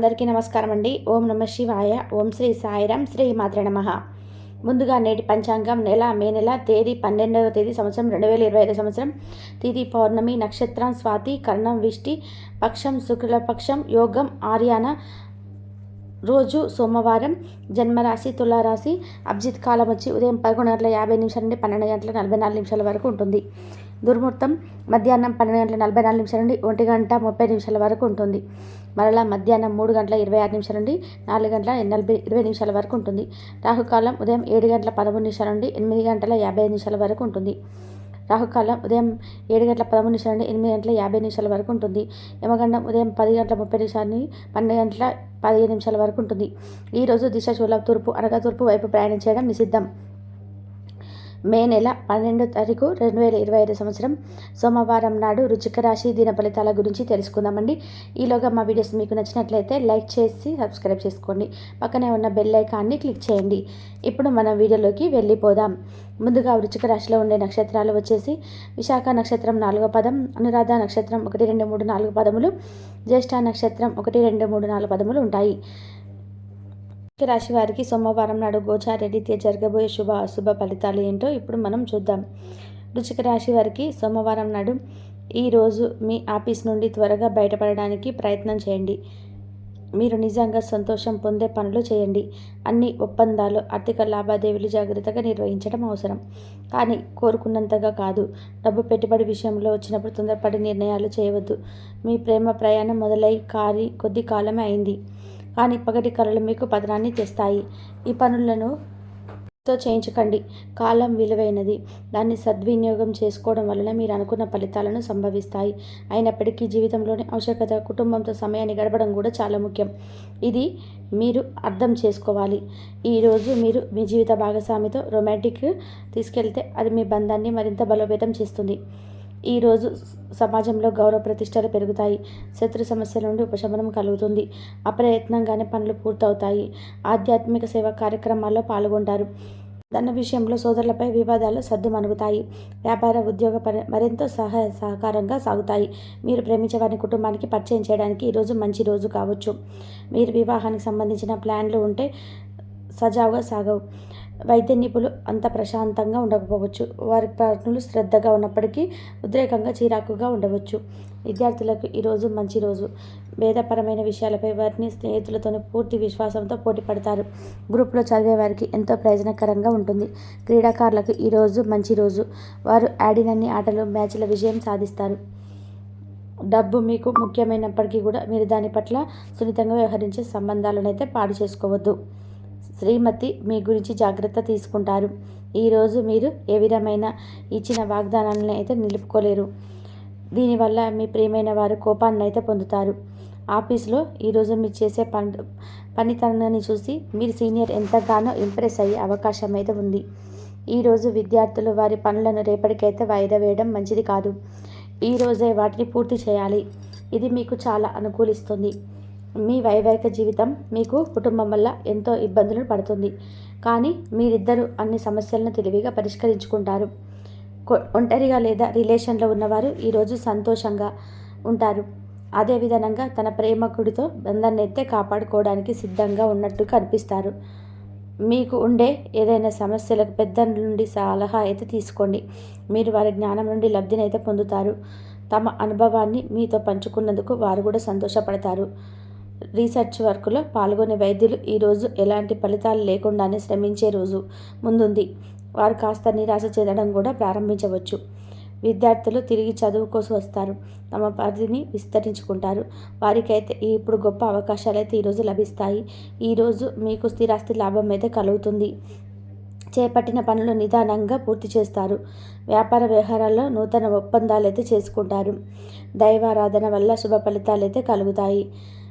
అందరికీ నమస్కారం అండి ఓం నమ శివాయ. ఓం శ్రీ సాయిరాం శ్రీ మాత్ర నమ. ముందుగా నేటి పంచాంగం నెల మే నెల తేదీ పన్నెండవ తేదీ సంవత్సరం రెండు వేల ఇరవై ఐదు సంవత్సరం. తిథి పౌర్ణమి నక్షత్రం స్వాతి కర్ణం విష్టి పక్షం శుక్లపక్షం యోగం ఆర్యాన రోజు సోమవారం జన్మరాశి తులారాశి అభిజిత్ కాలం వచ్చి ఉదయం పదకొండు గంటల యాభై నిమిషాల నుండి పన్నెండు గంటల నలభై నాలుగు నిమిషాల వరకు ఉంటుంది. దుర్ముహూర్తం మధ్యాహ్నం పన్నెండు గంటల నలభై నాలుగు నిమిషాల నుండి ఒంటి గంట ముప్పై నిమిషాల వరకు ఉంటుంది. మరలా మధ్యాహ్నం మూడు గంటల ఇరవై ఆరు నిమిషాల నుండి నాలుగు గంటల నలభై ఇరవై నిమిషాల వరకు ఉంటుంది. రాహుకాలం ఉదయం ఏడు గంటల పదమూడు నిమిషాల నుండి ఎనిమిది గంటల యాభై నిమిషాల వరకు ఉంటుంది. రాహుకాలం ఉదయం ఏడు గంటల పదమూడు నిమిషాల నుండి ఎనిమిది గంటల యాభై నిమిషాల వరకు ఉంటుంది. యమగండం ఉదయం పది గంటల ముప్పై నిమిషాల నుండి పన్నెండు గంటల పదిహేను నిమిషాల వరకు ఉంటుంది. ఈరోజు దిశ చూల తూర్పు అనగా తూర్పు వైపు ప్రయాణం చేయడం నిషిద్ధం. మే నెల పన్నెండో తారీఖు రెండు వేల ఇరవై ఐదు సంవత్సరం సోమవారం నాడు రుచిక రాశి దిన ఫలితాల గురించి తెలుసుకుందామండి. ఈలోగా మా వీడియోస్ మీకు నచ్చినట్లయితే లైక్ చేసి సబ్స్క్రైబ్ చేసుకోండి. పక్కనే ఉన్న బెల్ ఐకాన్ని క్లిక్ చేయండి. ఇప్పుడు మనం వీడియోలోకి వెళ్ళిపోదాం. ముందుగా వృచ్చిక రాశిలో ఉండే నక్షత్రాలు వచ్చేసి విశాఖ నక్షత్రం నాలుగో పదం అనురాధ నక్షత్రం ఒకటి రెండు మూడు నాలుగు పదములు జ్యేష్ఠ నక్షత్రం ఒకటి రెండు మూడు నాలుగు పదములు ఉంటాయి. రాశి వారికి సోమవారం నాడు గోచార జరగబోయే శుభ అశుభ ఫలితాలు ఏంటో ఇప్పుడు మనం చూద్దాం. వృచిక రాశి వారికి సోమవారం నాడు ఈరోజు మీ ఆఫీస్ నుండి త్వరగా బయటపడడానికి ప్రయత్నం చేయండి. మీరు నిజంగా సంతోషం పొందే పనులు చేయండి. అన్ని ఒప్పందాలు ఆర్థిక లావాదేవీలు జాగ్రత్తగా నిర్వహించడం అవసరం. కానీ కోరుకున్నంతగా కాదు. డబ్బు పెట్టుబడి విషయంలో వచ్చినప్పుడు తొందరపడి నిర్ణయాలు చేయవద్దు. మీ ప్రేమ ప్రయాణం మొదలై కారి కొద్ది కాలమే అయింది. కానీ పగటి కళలు మీకు పతనాన్ని తెస్తాయి. ఈ పనులను తో చేయించకండి. కాలం విలువైనది. దాన్ని సద్వినియోగం చేసుకోవడం వలన మీరు అనుకున్న ఫలితాలను సంభవిస్తాయి. అయినప్పటికీ జీవితంలోని ఆవశ్యకత కుటుంబంతో సమయాన్ని గడపడం కూడా చాలా ముఖ్యం. ఇది మీరు అర్థం చేసుకోవాలి. ఈరోజు మీరు మీ జీవిత భాగస్వామితో రొమాంటిక్ తీసుకెళ్తే అది మీ బంధాన్ని మరింత బలోపేతం చేస్తుంది. ఈరోజు సమాజంలో గౌరవ ప్రతిష్టలు పెరుగుతాయి. శత్రు సమస్యల నుండి ఉపశమనం కలుగుతుంది. అప్రయత్నంగానే పనులు పూర్తవుతాయి. ఆధ్యాత్మిక సేవా కార్యక్రమాల్లో పాల్గొంటారు. ధన విషయంలో సోదరులపై వివాదాలు సర్దుమణుగుతాయి వ్యాపార ఉద్యోగ పరి మరింత సహాయ సహకారంగా సాగుతాయి. మీరు ప్రేమించే వారిని కుటుంబానికి పరిచయం చేయడానికి ఈరోజు మంచి రోజు కావచ్చు. మీరు వివాహానికి సంబంధించిన ప్లాన్లు ఉంటే సజావుగా సాగవు. వైద్య నిపుణులు అంత ప్రశాంతంగా ఉండకపోవచ్చు. వారి ప్రశ్నలు శ్రద్ధగా ఉన్నప్పటికీ ఉద్రేకంగా చిరాకుగా ఉండవచ్చు. విద్యార్థులకు ఈరోజు మంచి రోజు. వేదపరమైన విషయాలపై వారిని స్నేహితులతోనే పూర్తి విశ్వాసంతో పోటీ పడతారు. గ్రూప్లో చదివే వారికి ఎంతో ప్రయోజనకరంగా ఉంటుంది. క్రీడాకారులకు ఈరోజు మంచి రోజు. వారు ఆడినన్ని ఆటలు మ్యాచ్ల విజయం సాధిస్తారు. డబ్బు మీకు ముఖ్యమైనప్పటికీ కూడా మీరు దాని పట్ల సున్నితంగా వ్యవహరించే సంబంధాలను అయితే పాడు చేసుకోవద్దు. శ్రీమతి మీ గురించి జాగ్రత్త తీసుకుంటారు. ఈరోజు మీరు ఏ విధమైన ఇచ్చిన వాగ్దానాలను అయితే నిలుపుకోలేరు. దీనివల్ల మీ ప్రియమైన వారు కోపాన్ని అయితే పొందుతారు. ఆఫీస్లో ఈరోజు మీరు చేసే పని పనితనాన్ని చూసి మీరు సీనియర్ ఎంతగానో ఇంప్రెస్ అయ్యే అవకాశం అయితే ఉంది. ఈరోజు విద్యార్థులు వారి పనులను రేపటికైతే వాయిదా వేయడం మంచిది కాదు. ఈరోజే వాటిని పూర్తి చేయాలి. ఇది మీకు చాలా అనుకూలిస్తుంది. మీ వైవాహిక జీవితం మీకు కుటుంబం వల్ల ఎంతో ఇబ్బందులు పడుతుంది. కానీ మీరిద్దరూ అన్ని సమస్యలను తెలివిగా పరిష్కరించుకుంటారు. ఒంటరిగా లేదా రిలేషన్లో ఉన్నవారు ఈరోజు సంతోషంగా ఉంటారు. అదేవిధంగా తన ప్రేమకుడితో బంధాన్ని ఎత్తే కాపాడుకోవడానికి సిద్ధంగా ఉన్నట్టు కనిపిస్తారు. మీకు ఉండే ఏదైనా సమస్యలకు పెద్ద నుండి సలహా అయితే తీసుకోండి. మీరు వారి జ్ఞానం నుండి లబ్ధిని అయితే పొందుతారు. తమ అనుభవాన్ని మీతో పంచుకున్నందుకు వారు కూడా సంతోషపడతారు. రీసెర్చ్ వర్క్లో పాల్గొనే వైద్యులు ఈరోజు ఎలాంటి ఫలితాలు లేకుండానే శ్రమించే రోజు ముందుంది. వారు కాస్త నిరాశ చెందడం కూడా ప్రారంభించవచ్చు. విద్యార్థులు తిరిగి చదువు కోసం వస్తారు. తమ పరిధిని విస్తరించుకుంటారు. వారికైతే ఇప్పుడు గొప్ప అవకాశాలు అయితే ఈరోజు లభిస్తాయి. ఈరోజు మీకు స్థిరాస్తి లాభం అయితే కలుగుతుంది. చేపట్టిన పనులు నిదానంగా పూర్తి చేస్తారు. వ్యాపార వ్యవహారాల్లో నూతన ఒప్పందాలు అయితే చేసుకుంటారు. దైవారాధన వల్ల శుభ ఫలితాలు అయితే కలుగుతాయి.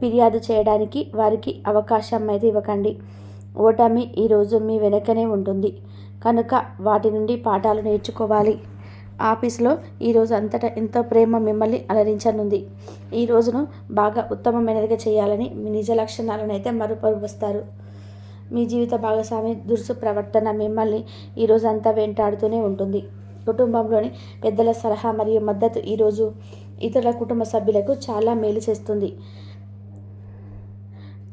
ఫిర్యాదు చేయడానికి వారికి అవకాశం అయితే ఇవ్వకండి. ఓటమి ఈరోజు మీ వెనకనే ఉంటుంది. కనుక వాటి నుండి పాఠాలు నేర్చుకోవాలి. ఆఫీస్లో ఈరోజు అంతటా ఎంతో ప్రేమ మిమ్మల్ని అలరించనుంది. ఈ రోజును బాగా ఉత్తమమైనదిగా చేయాలని మీ నిజ లక్షణాలను అయితే మరుపరుస్తారు మీ జీవిత భాగస్వామి దురుసు ప్రవర్తన మిమ్మల్ని ఈరోజు అంతా వెంటాడుతూనే ఉంటుంది. కుటుంబంలోని పెద్దల సలహా మరియు మద్దతు ఈరోజు ఇతర కుటుంబ సభ్యులకు చాలా మేలు చేస్తుంది.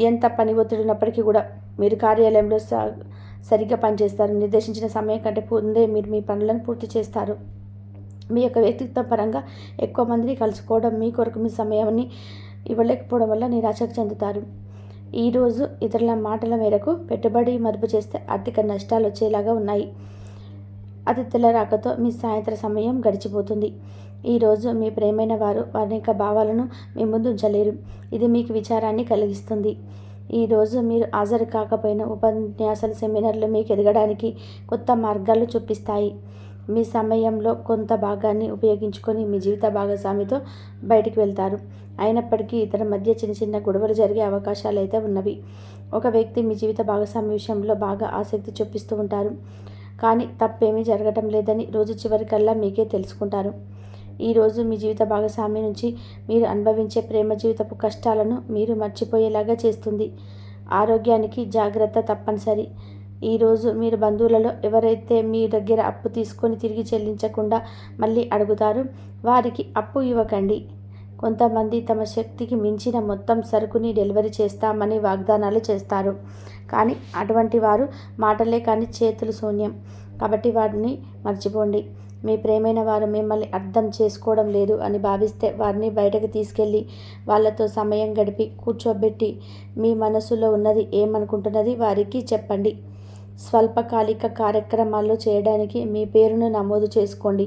ఎంత పని ఒత్తిడి ఉన్నప్పటికీ కూడా మీరు కార్యాలయంలో స సరిగ్గా పనిచేస్తారు. నిర్దేశించిన సమయం కంటే ముందే మీరు మీ పనులను పూర్తి చేస్తారు. మీ యొక్క వ్యక్తిత్వ పరంగా ఎక్కువ మందిని కలుసుకోవడం మీ కొరకు మీ సమయాన్ని ఇవ్వలేకపోవడం వల్ల నిరాశకు చెందుతారు. ఈరోజు ఇతరుల మాటల మేరకు పెట్టుబడి మదుపు చేస్తే ఆర్థిక నష్టాలు వచ్చేలాగా ఉన్నాయి. అతిథుల రాకతో మీ సాయంత్ర సమయం గడిచిపోతుంది. ఈరోజు మీ ప్రేమైన వారు వారి యొక్క భావాలను మీ ముందు ఉంచలేరు. ఇది మీకు విచారాన్ని కలిగిస్తుంది. ఈరోజు మీరు హాజరు కాకపోయిన ఉపన్యాసాల సెమినార్లు మీకు ఎదగడానికి కొత్త మార్గాలు చూపిస్తాయి. మీ సమయంలో కొంత భాగాన్ని ఉపయోగించుకొని మీ జీవిత భాగస్వామితో బయటికి వెళ్తారు. అయినప్పటికీ ఇతర మధ్య చిన్న చిన్న గొడవలు జరిగే అవకాశాలు అయితే ఉన్నవి. ఒక వ్యక్తి మీ జీవిత భాగస్వామి విషయంలో బాగా ఆసక్తి చూపిస్తూ ఉంటారు. కానీ తప్పేమీ జరగటం లేదని రోజు చివరికల్లా మీకే తెలుసుకుంటారు. ఈరోజు మీ జీవిత భాగస్వామి నుంచి మీరు అనుభవించే ప్రేమ జీవితపు కష్టాలను మీరు మర్చిపోయేలాగా చేస్తుంది. ఆరోగ్యానికి జాగ్రత్త తప్పనిసరి. ఈరోజు మీరు బంధువులలో ఎవరైతే మీ దగ్గర అప్పు తీసుకొని తిరిగి చెల్లించకుండా మళ్ళీ అడుగుతారు వారికి అప్పు ఇవ్వకండి. కొంతమంది తమ శక్తికి మించిన మొత్తం సరుకుని డెలివరీ చేస్తామని వాగ్దానాలు చేస్తారు. కానీ అటువంటి వారు మాటలే కానీ చేతులు శూన్యం. కాబట్టి వారిని మర్చిపోండి. మీ ప్రేమైన వారు మిమ్మల్ని అర్థం చేసుకోవడం లేదు అని భావిస్తే వారిని బయటకు తీసుకెళ్ళి వాళ్ళతో సమయం గడిపి కూర్చోబెట్టి మీ మనసులో ఉన్నది ఏమనుకుంటున్నది వారికి చెప్పండి. స్వల్పకాలిక కార్యక్రమాల్లో చేయడానికి మీ పేరును నమోదు చేసుకోండి.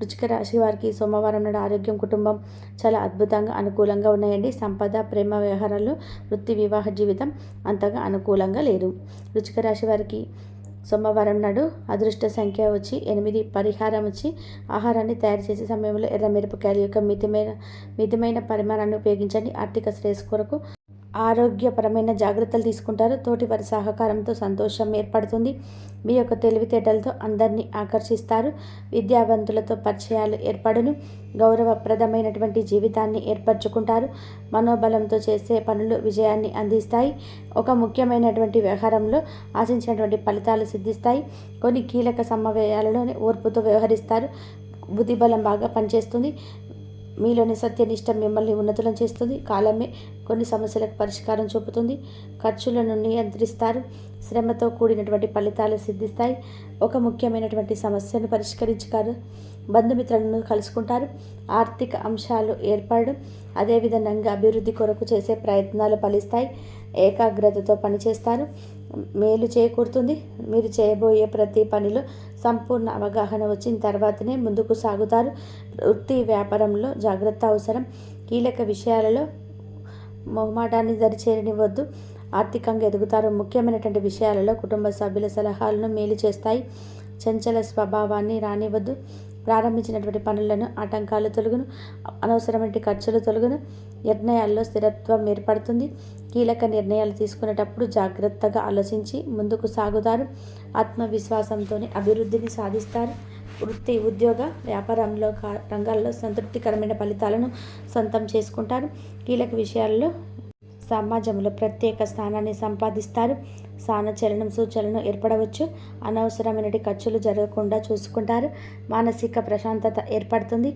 రుచిక రాశి వారికి సోమవారం నాడు ఆరోగ్యం కుటుంబం చాలా అద్భుతంగా అనుకూలంగా ఉన్నాయండి. సంపద ప్రేమ వ్యవహారాలు వృత్తి వివాహ జీవితం అంతగా అనుకూలంగా లేదు. రుచిక రాశి వారికి సోమవారం నాడు అదృష్ట సంఖ్య వచ్చి ఎనిమిది పరిహారం వచ్చి ఆహారాన్ని తయారు చేసే సమయంలో ఎర్ర మిరపకాయల యొక్క మితమైన మితమైన పరిమాణాన్ని ఉపయోగించండి. ఆర్థిక శ్రేయస్ కొరకు ఆరోగ్యపరమైన జాగ్రత్తలు తీసుకుంటారు. తోటి వారి సహకారంతో సంతోషం ఏర్పడుతుంది. మీ యొక్క తెలివితేటలతో అందరినీ ఆకర్షిస్తారు. విద్యావంతులతో పరిచయాలు ఏర్పడును. గౌరవప్రదమైనటువంటి జీవితాన్ని ఏర్పరచుకుంటారు. మనోబలంతో చేసే పనులు విజయాన్ని అందిస్తాయి. ఒక ముఖ్యమైనటువంటి వ్యవహారంలో ఆశించినటువంటి ఫలితాలు సిద్ధిస్తాయి. కొన్ని కీలక సమవయాలలోనే ఓర్పుతో వ్యవహరిస్తారు. బుద్ధిబలం బాగా పనిచేస్తుంది. మీలోని సత్యనిష్ట మిమ్మల్ని ఉన్నతులం చేస్తుంది. కాలమే కొన్ని సమస్యలకు పరిష్కారం చూపుతుంది. ఖర్చులను నియంత్రిస్తారు. శ్రమతో కూడినటువంటి ఫలితాలు సిద్ధిస్తాయి. ఒక ముఖ్యమైనటువంటి సమస్యను పరిష్కరించుకారు బంధుమిత్రులను కలుసుకుంటారు. ఆర్థిక అంశాలు ఏర్పడడం అదేవిధంగా అభివృద్ధి కొరకు చేసే ప్రయత్నాలు ఫలిస్తాయి. ఏకాగ్రతతో పనిచేస్తారు. మేలు చేకూరుతుంది. మీరు చేయబోయే ప్రతి పనిలో సంపూర్ణ అవగాహన వచ్చిన తర్వాతనే ముందుకు సాగుతారు. వృత్తి వ్యాపారంలో జాగ్రత్త అవసరం. కీలక విషయాలలో మొహమాటాన్ని దరిచేరనివ్వద్దు ఆర్థికంగా ఎదుగుతారు. ముఖ్యమైనటువంటి విషయాలలో కుటుంబ సభ్యుల సలహాలను మేలు చేస్తాయి. చంచల స్వభావాన్ని రానివ్వద్దు. ప్రారంభించినటువంటి పనులను ఆటంకాలు తొలగును. అనవసరమైన ఖర్చులు తొలగును. నిర్ణయాల్లో స్థిరత్వం ఏర్పడుతుంది. కీలక నిర్ణయాలు తీసుకునేటప్పుడు జాగ్రత్తగా ఆలోచించి ముందుకు సాగుతారు. ఆత్మవిశ్వాసంతో అభివృద్ధిని సాధిస్తారు. వృత్తి ఉద్యోగ వ్యాపారంలో రంగాల్లో సంతృప్తికరమైన ఫలితాలను సొంతం చేసుకుంటారు. కీలక విషయాల్లో సమాజంలో ప్రత్యేక స్థానాన్ని సంపాదిస్తారు. స్థాన చలనం సూచనలను ఏర్పడవచ్చు. అనవసరమైన ఖర్చులు జరగకుండా చూసుకుంటారు. మానసిక ప్రశాంతత ఏర్పడుతుంది.